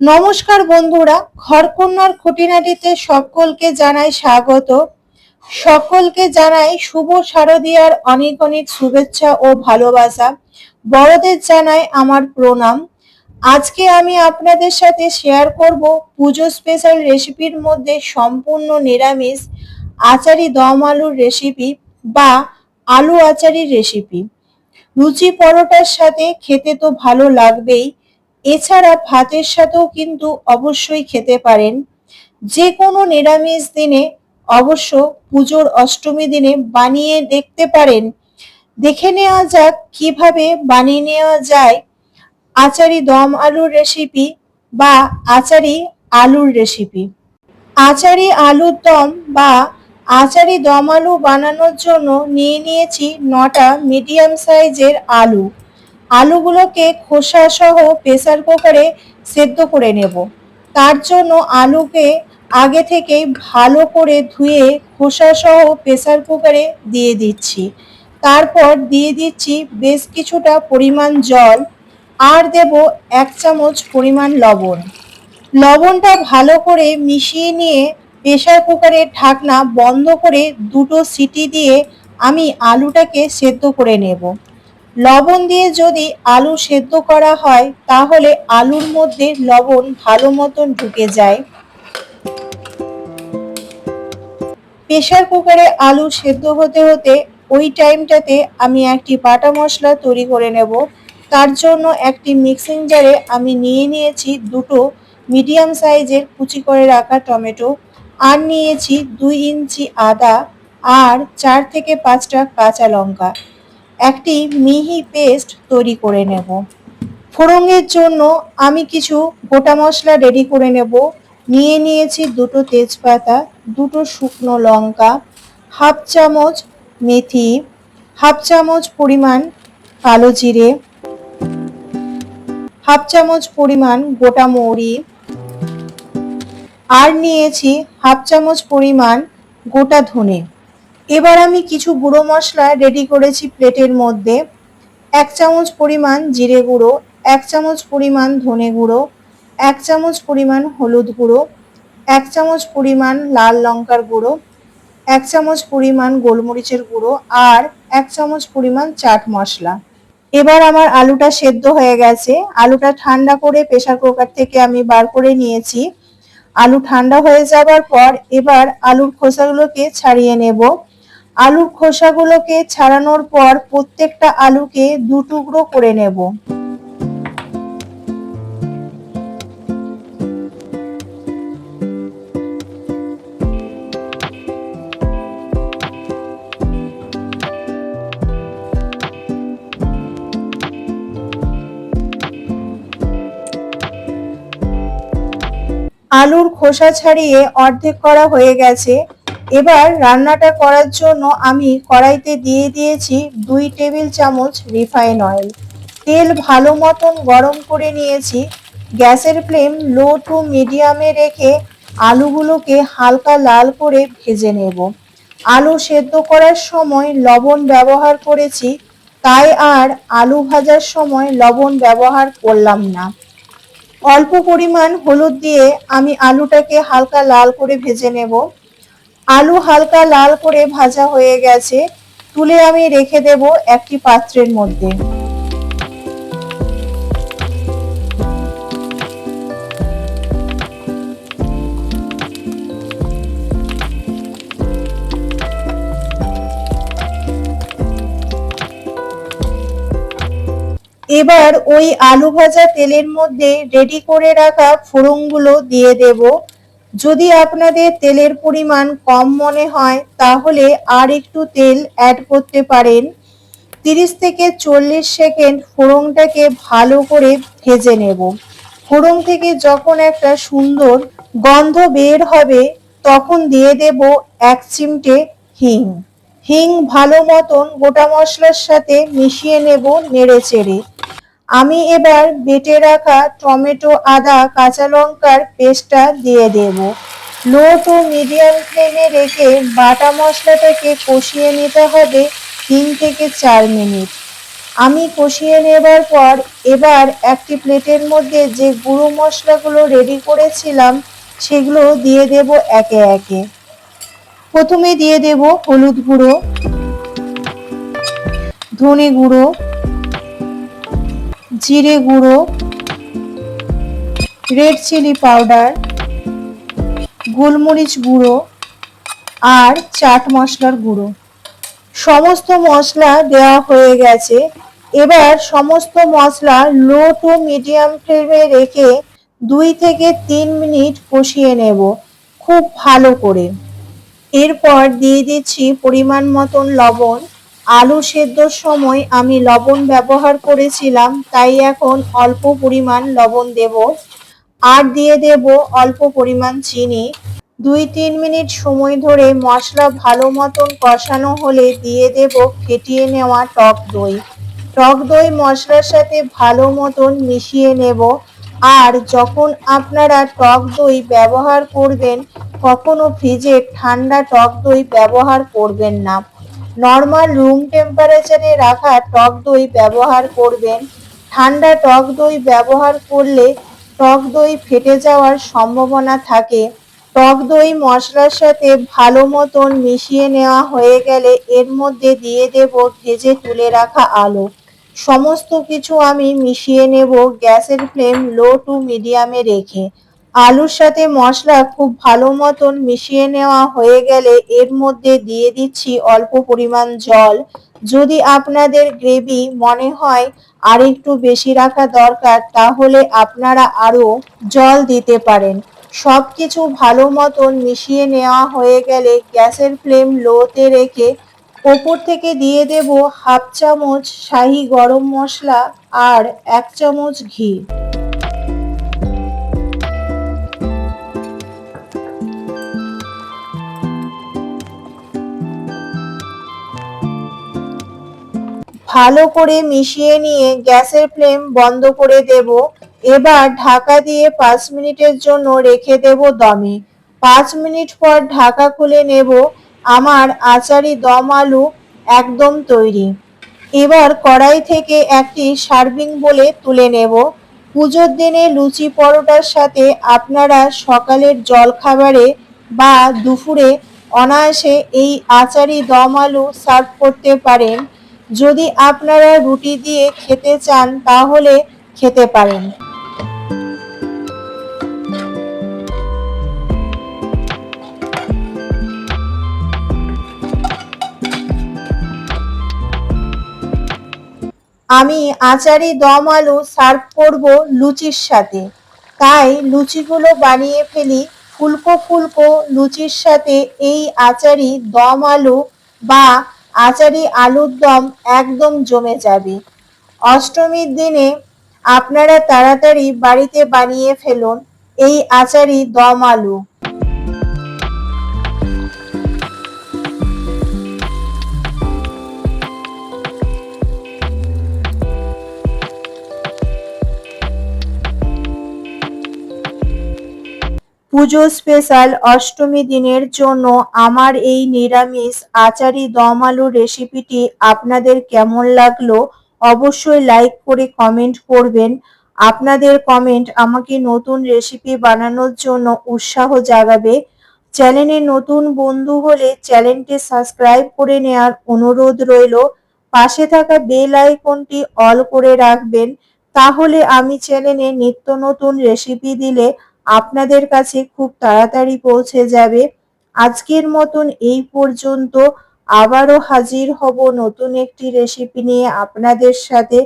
নমস্কার বন্ধুরা, ঘরকন্যার খুঁটিনাটিতে সকলকে জানাই স্বাগত। সকলকে জানাই শুভ শারদীয়ার অনেক অনেক শুভেচ্ছা ও ভালোবাসা। বড়দের জানাই আমার প্রণাম। আজকে আমি আপনাদের সাথে শেয়ার করব পুজো স্পেশাল রেসিপির মধ্যে সম্পূর্ণ নিরামিষ আচারি দম আলুর রেসিপি বা আলু আচারির রেসিপি লুচি পরোটার সাথে খেতে তো ভালো লাগবেই, এছাড়া ভাতের সাথেও কিন্তু অবশ্যই খেতে পারেন। যে কোনো নিরামিষ দিনে অবশ্য পুজোর অষ্টমী দিনে বানিয়ে দেখতে পারেন। দেখে নেওয়া যাক কীভাবে বানিয়ে নেওয়া যায় আচারি দম আলুর রেসিপি বা আচারি আলুর রেসিপি আচারি আলুর দম বা আচারি দম আলু বানানোর জন্য নিয়ে নিয়েছি নটা মিডিয়াম সাইজের আলু। আলুগুলোকে খোসা সহ প্রেসার কুকারে সেদ্ধ করে নেব। তার জন্য আলুকে আগে থেকেই ভালো করে ধুয়ে খোসা সহ প্রেসার কুকারে দিয়ে দিচ্ছি। তারপর দিয়ে দিচ্ছি বেশ কিছুটা পরিমাণ জল। আর দেব এক চামচ পরিমাণ লবণ। লবণটা ভালো করে মিশিয়ে নিয়ে প্রেসার কুকারের ঢাকনা বন্ধ করে দুটো সিটি দিয়ে আমি আলুটাকে সেদ্ধ করে নেব। লবণ দিয়ে যদি আলু সেদ্ধ করা হয়, তাহলে আলুর মধ্যে লবণ ভালো মতন ঢুকে যায়। প্রেশার কুকারে আলু সেদ্ধ হতে হতে ওই টাইমটাতে আমি একটি বাটা মশলা তৈরি করে নেব। তার জন্য একটি মিক্সিং জারে আমি নিয়ে নিয়েছি দুটো মিডিয়াম সাইজের কুচি করে রাখা টমেটো। আর নিয়েছি দুই ইঞ্চি আদা আর চার থেকে পাঁচটা কাঁচা লঙ্কা। একটি মিহি পেস্ট তৈরি করে নেব। ফোড়নের জন্য আমি কিছু গোটা মশলা রেডি করে নেব। নিয়ে নিয়েছি দুটো তেজপাতা, দুটো শুকনো লঙ্কা, হাফ চামচ মেথি, হাফ চামচ পরিমাণ কালো জিরে, হাফ চামচ পরিমাণ গোটা মৌরি আর নিয়েছি হাফ চামচ পরিমাণ গোটা ধনে। এবার আমি কিছু গুঁড়ো মশলা রেডি করেছি প্লেটের মধ্যে। এক চামচ পরিমাণ জিরে গুঁড়ো, এক চামচ পরিমাণ ধনে গুঁড়ো, এক চামচ পরিমাণ হলুদ গুঁড়ো, এক চামচ পরিমাণ লাল লঙ্কার গুঁড়ো, এক চামচ পরিমাণ গোলমরিচের গুঁড়ো আর এক চামচ পরিমাণ চাট মশলা। এবার আমার আলুটা সেদ্ধ হয়ে গেছে। আলুটা ঠান্ডা করে প্রেসার কুকার থেকে আমি বার করে নিয়েছি। আলু ঠান্ডা হয়ে যাবার পর এবার আলুর খোসাগুলোকে ছাড়িয়ে নেব। আলুর খোসাগুলোকে ছাড়ানোর পর প্রত্যেকটা আলুকে দু টুকরো করে নেব। আলুর খোসা ছাড়িয়ে অর্ধেক করা হয়ে গেছে। এবার রান্নাটা করার জন্য আমি কড়াইতে দিয়ে দিয়েছি দুই টেবিল চামচ রিফাইন অয়েল। তেল ভালো মতন গরম করে নিয়েছি। গ্যাসের ফ্লেম লো টু মিডিয়ামে রেখে আলুগুলোকে হালকা লাল করে ভেজে নেব। আলু সেদ্ধ করার সময় লবণ ব্যবহার করেছি, তাই আর আলু ভাজার সময় লবণ ব্যবহার করলাম না। অল্প পরিমাণ হলুদ দিয়ে আমি আলুটাকে হালকা লাল করে ভেজে নেব। আলু হালকা লাল করে ভাজা হয়ে গেছে, তুলে আমি রেখে দেব একটি পাত্রের মধ্যে। এবার ওই আলু ভাজা তেলের মধ্যে রেডি করে রাখা ফোড়নগুলো দিয়ে দেব। যদি আপনাদের তেলের পরিমাণ কম মনে হয়, তাহলে আর একটু তেল অ্যাড করতে পারেন। তিরিশ থেকে চল্লিশ সেকেন্ড ফোড়নটাকে ভালো করে ভেজে নেব। ফোড়ন থেকে যখন একটা সুন্দর গন্ধ বের হবে, তখন দিয়ে দেব এক চিমটে হিং। হিং ভালো মতন গোটা মশলার সাথে মিশিয়ে নেব নেড়ে চেড়ে। আমি এবার বেটে রাখা টমেটো, আদা, কাঁচা লঙ্কার পেস্টটা দিয়ে দেব। লো টু মিডিয়াম ফ্লেমে রেখে বাটা মশলাটাকে কষিয়ে নিতে হবে তিন থেকে চার মিনিট। আমি কষিয়ে নেবার পর এবার একটি প্লেটের মধ্যে যে গুঁড়ো মশলাগুলো রেডি করেছিলাম, সেগুলো দিয়ে দেব একে একে। প্রথমে দিয়ে দেব হলুদ গুঁড়ো, ধনে গুঁড়ো, জিরে গুঁড়ো, রেড চিলি পাউডার, গোলমরিচ গুঁড়ো আর চাট মশলার গুঁড়ো। সমস্ত মশলা দেওয়া হয়ে গেছে। এবার সমস্ত মশলা লো টু মিডিয়াম ফ্লেমে রেখে দুই থেকে তিন মিনিট কষিয়ে নেব, খুব ভালো করে। এরপর দিয়ে দিচ্ছি পরিমাণ মতন লবণ। আলু সেদ্ধর সময় আমি লবণ ব্যবহার করেছিলাম, তাই এখন অল্প পরিমাণ লবণ দেব। আর দিয়ে দেব অল্প পরিমাণ চিনি। দুই তিন মিনিট সময় ধরে মশলা ভালো মতন কষানো হলে দিয়ে দেব ফেটিয়ে নেওয়া টক দই। টক দই মশলার সাথে ভালো মতন মিশিয়ে নেব। আর যখন আপনারা টক দই ব্যবহার করবেন, কখনো ফ্রিজে ঠান্ডা টক দই ব্যবহার করবেন না। নর্মাল রুম টেম্পারেচারে রাখা টক দই ব্যবহার করবেন। ঠান্ডা টক দই ব্যবহার করলে টক দই ফেটে যাওয়ার সম্ভাবনা থাকে। টক দই মশলার সাথে ভালো মতন মিশিয়ে নেওয়া হয়ে গেলে এর মধ্যে দিয়ে দেব ভেজে তুলে রাখা আলু। সমস্ত কিছু আমি মিশিয়ে নেব গ্যাসের ফ্লেম লো টু মিডিয়ামে রেখে। আলুর সাথে মশলা খুব ভালো মতন মিশিয়ে নেওয়া হয়ে গেলে এর মধ্যে দিয়ে দিচ্ছি অল্প পরিমাণ জল। যদি আপনাদের গ্রেভি মনে হয় আর একটু বেশি রাখা দরকার, তাহলে আপনারা আরও জল দিতে পারেন। সব কিছু ভালো মতন মিশিয়ে নেওয়া হয়ে গেলে গ্যাসের ফ্লেম লোতে রেখে ওপর থেকে দিয়ে দেব হাফ চামচ শাহি গরম মশলা আর এক চামচ ঘি। ভালো করে মিশিয়ে নিয়ে গ্যাসের ফ্লেম বন্ধ করে দেব। এবার ঢাকা দিয়ে পাঁচ মিনিটের জন্য রেখে দেব দমে। পাঁচ মিনিট পর ঢাকা খুলে নেব। আমার আচারি দম আলু একদম তৈরি। এবার কড়াই থেকে একটি সার্ভিং বলে তুলে নেব। পুজোর দিনে লুচি পরোটার সাথে আপনারা সকালের জল খাবারে বা দুপুরে অনায়াসে এই আচারি দম আলু সার্ভ করতে পারেন। যদি আপনারা রুটি দিয়ে খেতে চান, তাহলে খেতে পারেন। আমি আচারি দম আলু সার্ভ করব লুচির সাথে। তাই লুচিগুলো বানিয়ে ফেলি ফুলকো ফুলকো লুচির সাথে এই আচারি দম আলু বা আচারি আলুর দম একদম জমে যাবে। অষ্টমীর দিনে আপনারা তাড়াতাড়ি বাড়িতে বানিয়ে ফেলুন এই আচারি দম আলু। পুজো স্পেশাল অষ্টমী দিনের জন্য আমার এই নিরামিষ আচারি দম আলু রেসিপিটি আপনাদের কেমন লাগল অবশ্যই লাইক করে কমেন্ট করবেন। আপনাদের কমেন্ট আমাকে নতুন রেসিপি বানানোর জন্য উৎসাহ জাগাবে। চ্যানেলে নতুন বন্ধু হলে চ্যানেলটি সাবস্ক্রাইব করে নেওয়ার অনুরোধ রইল। পাশে থাকা বেল আইকনটি অল করে রাখবেন। তাহলে আমি চ্যানেলে নিত্য নতুন রেসিপি দিলে আপনাদের কাছে খুব তাড়াতাড়ি পৌঁছে যাবে। আজকের মতন এই পর্যন্ত আবারও হাজির হব নতুন একটি রেসিপি নিয়ে আপনাদের সাথে।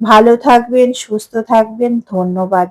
ভালো থাকবেন, সুস্থ থাকবেন, ধন্যবাদ।